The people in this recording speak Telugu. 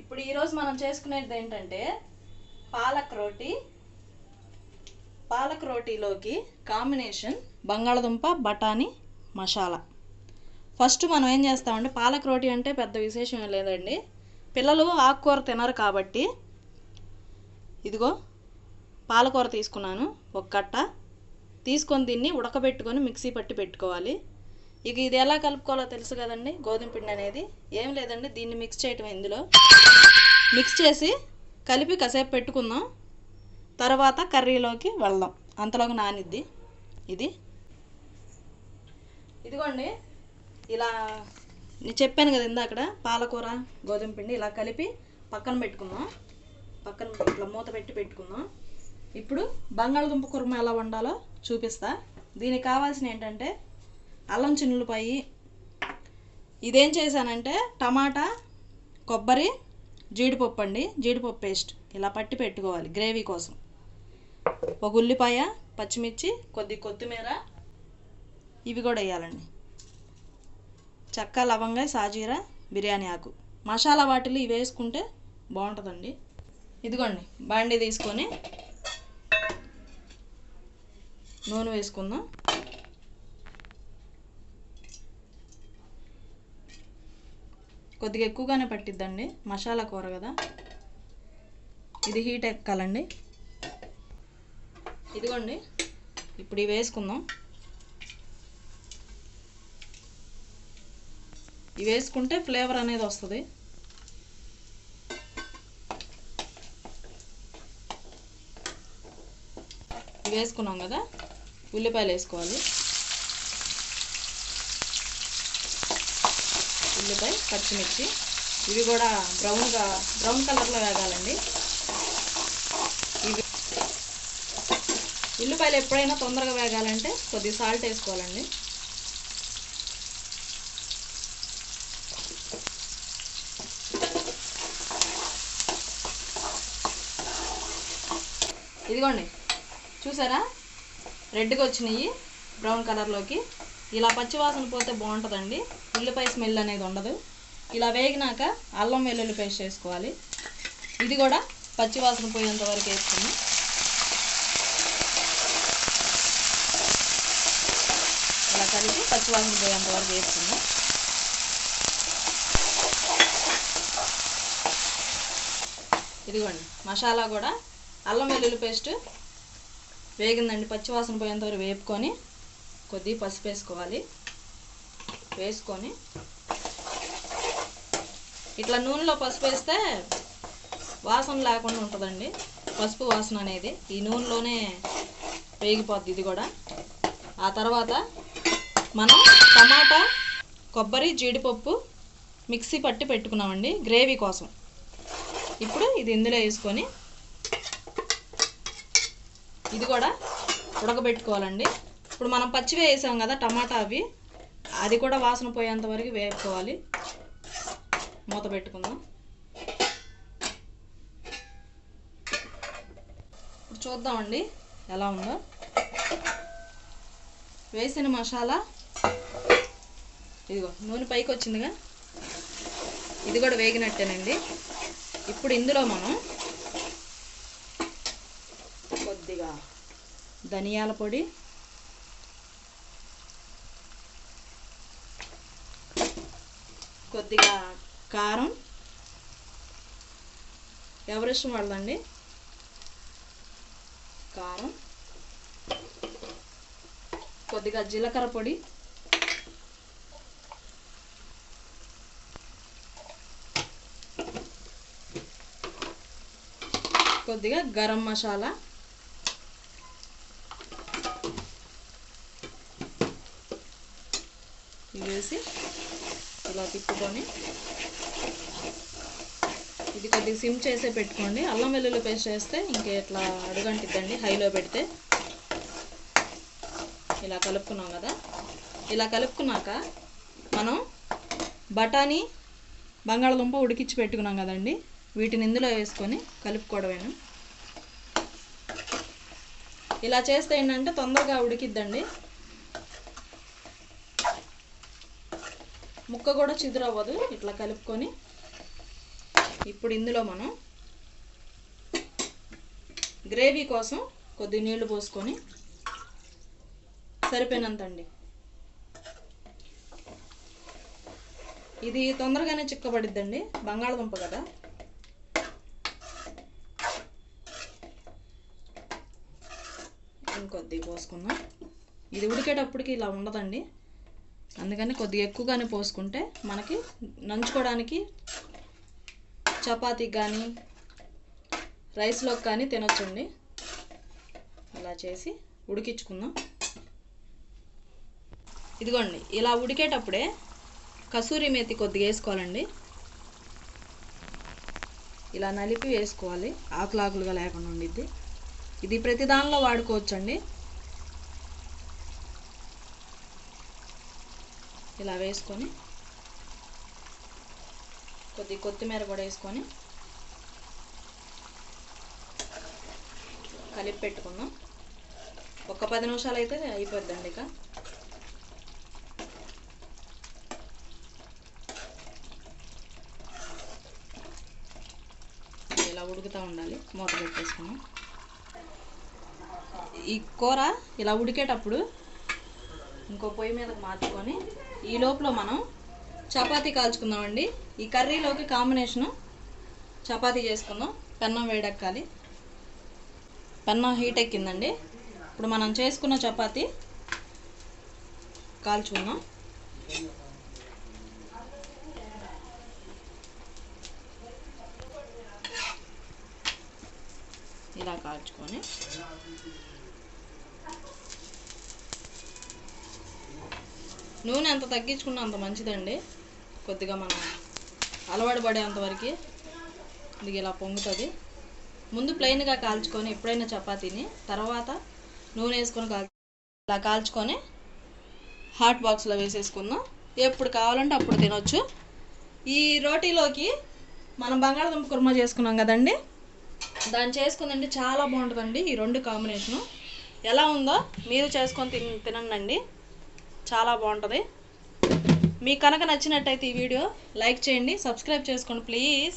ఇప్పుడు ఈరోజు మనం చేసుకునేది ఏంటంటే పాలక్ రోటీ. పాలక్ రోటీలోకి కాంబినేషన్ బంగాళదుంప బఠానీ మసాలా. ఫస్ట్ మనం ఏం చేస్తామంటే పాలక్ రోటీ అంటే పెద్ద విశేషం లేదండి. పిల్లలు ఆకుకూర తినరు కాబట్టి ఇదిగో పాలకూర తీసుకున్నాను ఒక కట్ట. తీసుకొని దీన్ని ఉడకబెట్టుకొని మిక్సీ పట్టి పెట్టుకోవాలి. ఇక ఇది ఎలా కలుపుకోవాలో తెలుసు కదండి? గోధుమ పిండి అనేది. ఏం లేదండి దీన్ని మిక్స్ చేయటం ఇందులో. మిక్స్ చేసి కలిపి కాసేపు పెట్టుకుందాం. తర్వాత కర్రీలోకి వెళ్దాం. అంతలోకి నానిద్ది. ఇది. ఇదిగోండి. ఇలా నేను చెప్పాను కదా ఇందాకడ పాలకూర గోధుమ పిండి ఇలా కలిపి పక్కన పెట్టుకుందాం. పక్కన ఇట్లా మూత పెట్టి పెట్టుకుందాం. ఇప్పుడు బంగాళదుంప కుర్మ ఎలా వండాలో చూపిస్తా. దీనికి కావాల్సిన ఏంటంటే అల్లం చిన్నులపాయి. ఇదేం చేశానంటే టమాటా కొబ్బరి జీడిపప్పు అండి. జీడిపప్పు పేస్ట్. ఇలా పట్టి పెట్టుకోవాలి గ్రేవీ కోసం. ఒక ఉల్లిపాయ పచ్చిమిర్చి కొద్ది కొత్తిమీర. ఇవి కూడా వేయాలండి. చక్క లవంగా సాజీరా బిర్యానీ ఆకు. మసాలా వాటిలు ఇవి వేసుకుంటే బాగుంటుందండి. ఇదిగోండి బాండి తీసుకొని నూనె వేసుకుందాం. కొద్దిగా ఎక్కువగానే పట్టిద్దండి. మసాలా కూర కదా. ఇది హీట్ ఎక్కాలండి. ఇదిగోండి. ఇప్పుడు ఇవి వేసుకుందాం. ఇవి వేసుకుంటే ఫ్లేవర్ అనేది వస్తుంది. ఇవి వేసుకున్నాం కదా. ఉల్లిపాయలు వేసుకోవాలి. ఉల్లిపాయ పచ్చిమిర్చి. ఇవి కూడా బ్రౌన్గా బ్రౌన్ కలర్లో వేగాలండి. ఇవి ఉల్లిపాయలు ఎప్పుడైనా తొందరగా వేగాలంటే కొద్దిగా సాల్ట్ వేసుకోవాలండి. ఇదిగోండి. చూసారా? రెడ్గా వచ్చినాయి బ్రౌన్ కలర్లోకి ఇలా పచ్చివాసన పోతే బాగుంటుందండి. ఉల్లిపాయ స్మెల్ అనేది ఉండదు. ఇలా వేగినాక అల్లం వెల్లుల్లి పేస్ట్ వేసుకోవాలి ఇది కూడా పచ్చివాసన పోయేంత వరకు వేసుకుని. ఇలా కలిపి పచ్చివాసన పోయేంత వరకు వేసుకుందాం ఇదిగోండి మసాలా కూడా అల్లం వెల్లుల్లి పేస్ట్ వేగిందండి. పచ్చివాసన పోయేంత వరకు వేపుకొని కొద్దిగా పసుపు వేసుకోవాలి. వేసుకొని ఇట్లా నూనెలో పసుపు వేస్తే వాసన లేకుండా ఉంటుందండి. పసుపు వాసన అనేది ఈ నూనెలోనే వేగిపోద్ది ఇది కూడా. ఆ తర్వాత మనం టమాటా కొబ్బరి జీడిపప్పు మిక్సీ పట్టి పెట్టుకున్నామండి గ్రేవీ కోసం. ఇప్పుడు ఇది ఇందులో వేసుకొని ఇది కూడా ఉడకబెట్టుకోవాలండి. ఇప్పుడు మనం పచ్చివే వేసాం కదా టమాటా అవి. అది కూడా వాసన పోయేంత వరకు వేపుకోవాలి. మూత పెట్టుకుందాం. ఇప్పుడు చూద్దామండి ఎలా ఉందో. వేసిన మసాలా. ఇదిగో నూనె పైకి వచ్చిందిగా. ఇది కూడా వేగినట్టేనండి. ఇప్పుడు ఇందులో మనం కొద్దిగా ధనియాల పొడి కొద్దిగా కారం. ఎవరిష్టం వాళ్ళండి కారం. కొద్దిగా జీలకర్ర పొడి. కొద్దిగా గరం మసాలా. వేసి అలా తిప్పుకొని ఇది కొద్దిగా సిమ్ చేసే పెట్టుకోండి. అల్లం వెల్లుల్లి పేస్ట్ వేస్తే ఇంకే ఇట్లా అడుగంటిద్దండి హైలో పెడితే. ఇలా కలుపుకున్నాం కదా. ఇలా కలుపుకున్నాక మనం బఠానీ బంగాళదుంప ఉడికించి పెట్టుకున్నాం కదండి. వీటిని ఇందులో వేసుకొని కలుపుకోవడమేను. ఇలా చేస్తే ఏంటంటే తొందరగా ఉడికిద్దండి. ముక్క కూడా చిదురవ్వదు. ఇట్లా కలుపుకొని ఇప్పుడు ఇందులో మనం గ్రేవీ కోసం కొద్ది నీళ్ళు పోసుకొని సరిపోయినంత అండి ఇది తొందరగానే చిక్కబడిద్దండి. బంగాళదుంప కదా. ఇంకొద్ది పోసుకుందాం. ఇది ఉడికేటప్పటికి ఇలా ఉండదండి. అందుకని కొద్దిగా ఎక్కువగానే పోసుకుంటే మనకి నంచుకోవడానికి చపాతీకి కానీ రైస్లోకి కానీ తినొచ్చండి. ఇలా చేసి ఉడికించుకుందాం. ఇదిగోండి ఇలా ఉడికేటప్పుడే కసూరి మేతి కొద్దిగా వేసుకోవాలండి. ఇలా నలిపి వేసుకోవాలి. ఆకులు ఆకులుగా లేకుండా ఉండిద్ది. ఇది ప్రతి దానిలో వాడుకోవచ్చండి. ఇలా వేసుకొని కొద్ది కొత్తిమీర కూడా వేసుకొని కలిపి పెట్టుకుందాం. ఒక పది నిమిషాలు అయితే అయిపోద్దండి ఇక. ఇలా ఉడుకుతూ ఉండాలి. మూత పెట్టేసుకున్నాం ఈ కూర ఇలా ఉడికేటప్పుడు ఇంకో పొయ్యి మీదకి మార్చుకొని ఈ లోపల మనం చపాతీ కాల్చుకుందామండి. ఈ కర్రీలోకి కాంబినేషను చపాతీ చేసుకుందాం. పెన్నం వేడెక్కాలి. పెన్నం హీట్ ఎక్కిందండి. ఇప్పుడు మనం చేసుకున్న చపాతీ కాల్చుకుందాం. ఇలా కాల్చుకొని నూనె ఎంత తగ్గించుకున్నా అంత మంచిదండి. కొద్దిగా మనం అలవాటు పడేంతవరకు ఇది ఇలా పొంగుతుంది. ముందు ప్లెయిన్గా కాల్చుకొని ఎప్పుడైనా చపాతీని తర్వాత నూనె వేసుకొని కాల్ ఇలా కాల్చుకొని హాట్ బాక్స్లో వేసేసుకుందాం. ఎప్పుడు కావాలంటే అప్పుడు తినొచ్చు. ఈ రోటీలోకి మనం బంగాళదుంప కుర్మా చేసుకున్నాం కదండి. దాన్ని చేసుకుందండి చాలా బాగుంటుందండి ఈ రెండు కాంబినేషను ఎలా ఉందో మీరు చేసుకొని తిన్ తినండి చాలా బాగుంటుంది. మీకు కనుక నచ్చినట్టయితే ఈ వీడియో లైక్ చేయండి సబ్స్క్రైబ్ చేసుకోండి ప్లీజ్.